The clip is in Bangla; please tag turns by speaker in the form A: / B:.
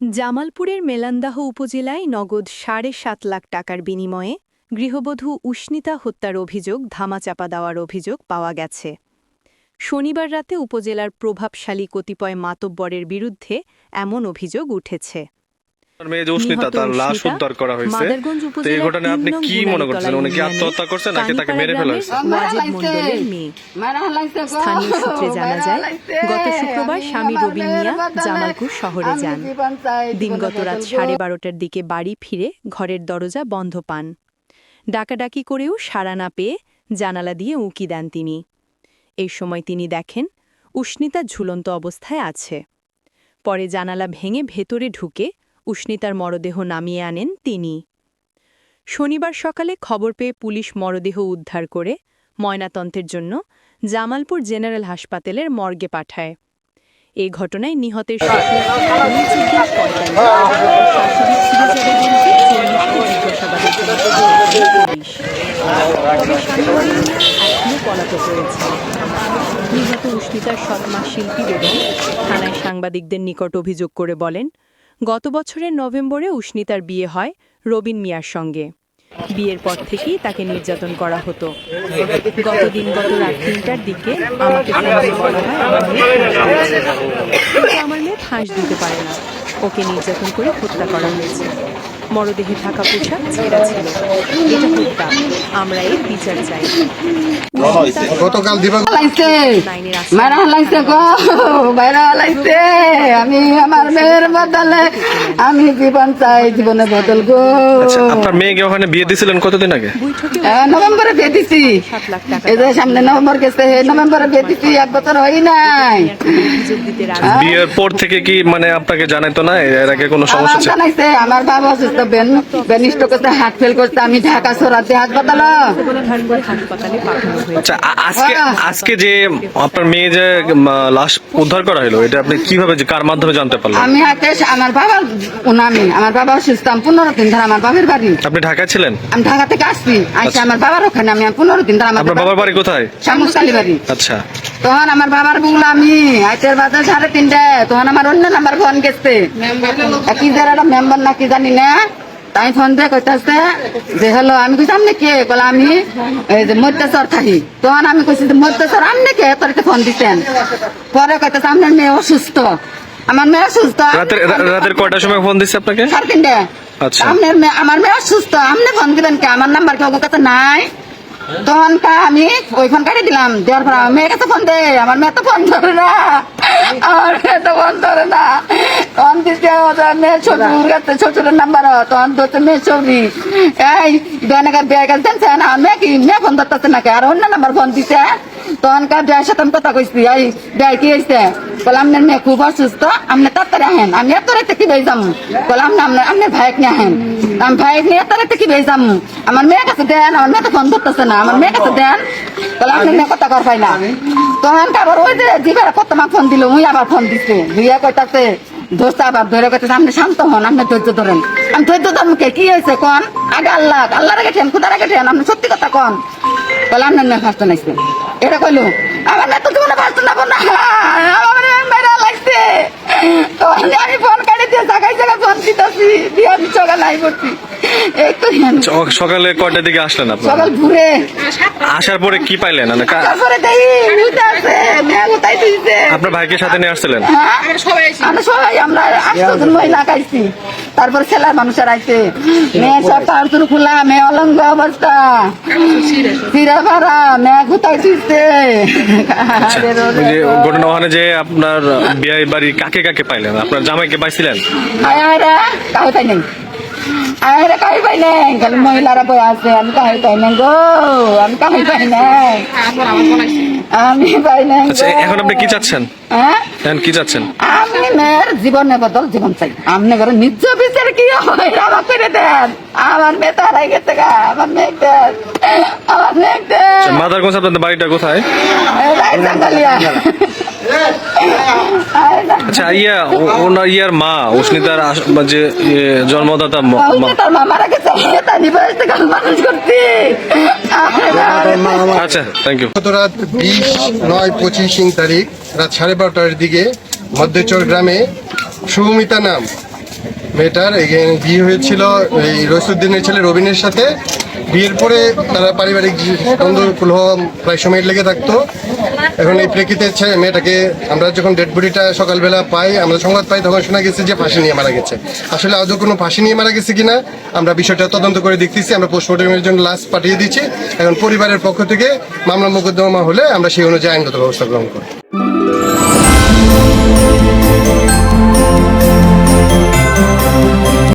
A: জামালপুরের মেলান্দাহ উপজেলায় নগদ সাড়ে সাত লাখ টাকার বিনিময়ে গৃহবধূ উষ্ণিতা হত্যার অভিযোগ, ধামাচাপা দেওয়ার অভিযোগ পাওয়া গেছে। শনিবার রাতে উপজেলার প্রভাবশালী কতিপয় মাতব্বরের বিরুদ্ধে এমন অভিযোগ উঠেছে।
B: মেয়ে যে উষ্ণিতা তার লাশ উদ্ধার করা হয়েছে। তো এই ঘটনায় আপনি কি মনে করছেন? উনি কি আত্মহত্যা করছেন নাকি তাকে মেরে ফেলা হয়েছে
A: কানিপাড়া গ্রামের ওয়াজেদ মণ্ডলের মেয়ে। স্থানীয় সূত্রে জানা যায় গত শুক্রবার স্বামী রবিন মিয়া জামালপুর শহরে যান। দিনগত রাত সাড়ে বারোটার দিকে বাড়ি ফিরে ঘরের দরজা বন্ধ পান। ডাকাডাকি করেও সাড়া না পেয়ে জানালা দিয়ে উঁকি দেন তিনি। এই সময় তিনি দেখেন উষ্ণিতা ঝুলন্ত অবস্থায় আছে। পরে জানালা ভেঙে ভেতরে ঢুকে উষ্ণিতার মরদেহ নামিয়ে আনেন তিনি। শনিবার সকালে খবর পেয়ে পুলিশ মরদেহ উদ্ধার করে ময়নাতন্ত্রের জন্য জামালপুর জেনারেল হাসপাতালের মর্গে পাঠায়। এ ঘটনায় নিহতের নিহত উষ্ণিতার সৎমা শিল্পী বেগম থানায় সাংবাদিকদের নিকট অভিযোগ করে বলেন গত বছরের নভেম্বরে উষ্ণিতার বিয়ে হয় রবিন মিয়ার সঙ্গে। বিয়ের পর থেকেই তাকে নির্যাতন করা হতো। গত দিন গত রাত তিনটার দিকে আমাকে আমার মেয়ে ফাঁস দিতে পারে না। ওকে নির্যাতন করে হত্যা করা হয়েছে। মরদেহে থাকা পোশাক ছেঁড়া ছিল। এটা হত্যা। আমরা এর বিচার চাই।
C: গতকাল
D: আমি আমার মেয়ের বদলে আমি জীবন চাই জীবনে বদল গো।
B: আচ্ছা আপনার মেয়েকে ওখানে বিয়ে দিয়েছিলেন কতদিন আগে?
D: নভেম্বরে বিয়ে দিছি।
A: সাত লাখ টাকা
D: এই যে সামনে নভেম্বর গেছে নভেম্বরে বিয়ে দিছি এক বছর হই নাই।
B: বিয়ের পর থেকে কি মানে আপনাকে জানাইতো না? এর আগে কোনো সমস্যা
D: জানাইছে আমার বাবা অসুস্থ বেন বেনিষ্ট করতে হাত ফেল করতে আমি ঢাকা সরাতে হাসপাতাল।
B: আচ্ছা আজকে আজকে যে আপনার মেয়ে যে লাশ উদ্ধার করা হলো এটা আপনি কীভাবে কার মাধ্যমে জানতে পারলেন?
D: আমি হাতে আমার বাবা উনামি আমার বাবা অসুস্থ আমি পনেরো দিন ধরে আমার বাবার বাড়ি।
B: আপনি ঢাকায় ছিলেন?
D: আমি ঢাকা থেকে আসছি আসছি আমার বাবার ওখানে আমি পনেরো দিন ধরে আমার
B: বাবার বাড়ি কোথায়?
D: শামুকালী বাড়ি।
B: আচ্ছা।
D: তখন আমার বাবার বউলা আমি। আইতের বাজার সাড়ে তিনটে। তখন আমার অন্য নাম্বার ফোন গেছে। কি যারা মেম্বার না কি জানি না। তাই ফোন দিয়ে কইতাছে যে হলো আমি কইছি আপনি কে? বলে আমি এই যে মধ্যচর থাকি। তখন আমি কইছি যে মধ্যচর আপনি কে? তোর ফোন দিতেন পরে কইতাছে আপনার মেয়ে অসুস্থ। আমার মেয়ে অসুস্থ।
B: রাতের কয়টার সময় ফোন দিচ্ছে আপনাকে?
D: সাড়ে তিনটে।
B: আচ্ছা।
D: আপনার মেয়ে আমার মেয়ে অসুস্থ। আপনি ফোন দিবেন কে? আমার নাম্বার কেউ কাছে নাই? তখন আমি ওই ফোন কাটিয়ে দিলাম। দেওয়ার পর আমার মেয়ের কাছে ফোন দে আমার মেয়ে তো ফোন ধরে না। আমার মেয়ে তো ফোন ধরে না। তখন মেয়ে শ্বশুর কাছে শ্বশুরের নাম্বার তখন ধরছে মেয়ে ছবি। এই বেনাকার বিয়ে কাছে জানছে না মেয়ে কি মেয়ে ফোন ধরতেছে নাকি? আর অন্য নাম্বার ফোন দিছে। তখন কার বিয়ের সাথে আমি কথা কইছি এই বিয়ে কি হয়েছে বলে আপনার মেয়ে খুব অসুস্থ আপনি তাড়াতাড়ি আহেন। আমি এত রাতে কি বেয়ে যাব? বলে আপনি আপনার আপনার ভাইক নিয়ে আহেন। আমি ভাইক নিয়ে এত রাতে কি যাব আমার মেয়ের কাছে দেন, আমার মেয়ে তো ফোন ধরতেছে না, আমার মেয়ের কাছে দেন। বলে আপনার মেয়ে কথা কর পাই না তখন আবার ওই যে জিগারা কত মা ফোন দিল, মুই আবার ফোন দিচ্ছে দুইয়া কইতাছে দোস্ত আবার, ধরে কইতেছে, আপনি শান্ত হন, আপনি ধৈর্য ধরেন। আমি ধৈর্য ধর্ম কে? কি হয়েছে কন? আগে আল্লাহ আল্লাহ রেখে ঠেন খুদা রেখে ঠেন, আপনি সত্যি কথা কন। বলে আপনার মেয়ে ফার্স্ট নাইছে। এটা কইলো, আমার মেয়ে তো জীবনে ফার্স্ট নাবো না। আমার মেয়ে লাগছে আমি ফোন কাটি দিয়ে জায়গায় সকাল নাই করছি এই তো
B: সকালে কয়টার দিকে আসলেন আপনার
D: সকাল ঘুরে
B: আসার পরে কি পাইলেন? মানে
D: তারপরে দেখি উঠে আছে মেয়ে কোথায় দিয়েছে?
B: আপনার ভাইকে সাথে নিয়ে আসছিলেন?
D: হ্যাঁ? আমরা সবাই আমরা আটশোজন মহিলা খাইছি। তারপর খেলা মানুষের আইছে। মেয়ে সব পাউরতুর খোলা মেয়ে অলঙ্গ অবস্থা। সিরা ভাড়া মেয়ে কোথায়
B: যে ঘটনা ওখানে যে আপনার বিয়ে বাড়ি কাকে কাকে পাইলেন? আপনার জামাইকে পাইছিলেন?
D: পাই নাই আয় রে কাহে পাই নাই খালি মহিলারা বই আছে আমি কাহে পাই নাই গো আমি কাহে পাই নাই। আমি পাই নাই
B: আচ্ছা। এখন আপনি কি চাচ্ছেন?
D: হ্যাঁ?
B: এখন কি চাচ্ছেন?
D: আমি মেয়ের জীবনের বদল জীবন চাই। আপনি করে নিজ বিচার কি হয় আমার করে দেন। আমার মেয়ে তো হারাই গেছে গা আমার মেয়ে দেন আমার মেয়ে দেন
B: মাদারগঞ্জ আপনাদের বাড়িটা কোথায়?
D: রাইজাঙ্গালিয়া
B: আচ্ছা ইয়া ও- ওনার ইয়ার মা উষ্ণিতার আস- যে জন্মদাতা মা
D: মারা গেছে মানুষ
B: আচ্ছা থ্যাংক ইউ
C: গত রাত বিশ নয় পঁচিশ তারিখ রাত সাড়ে বারোটার দিকে মধ্যচর গ্রামে সুমিতা নাম মেয়েটার এখানে বিয়ে হয়েছিল এই রইসুদ্দিনের ছেলে রবিনের সাথে। বিয়ের পরে তারা পারিবারিক দ্বন্দ্ব কুলহ প্রায় সময় লেগে থাকতো। এখন এই প্রেক্ষিতে মেয়েটাকে আমরা যখন ডেড বডিটা সকালবেলা পাই, আমরা সংবাদ পাই, তখন শোনা গেছে যে ফাঁসি নিয়ে মারা গেছে। আসলে আজও কোনো ফাঁসি নিয়ে মারা গেছে কিনা, আমরা বিষয়টা তদন্ত করে দেখতেছি, আমরা পোস্টমর্টমের জন্য লাশ পাঠিয়ে দিচ্ছি। এখন পরিবারের পক্ষ থেকে মামলা মোকদ্দমা হলে আমরা সেই অনুযায়ী আইনগত ব্যবস্থা গ্রহণ করব।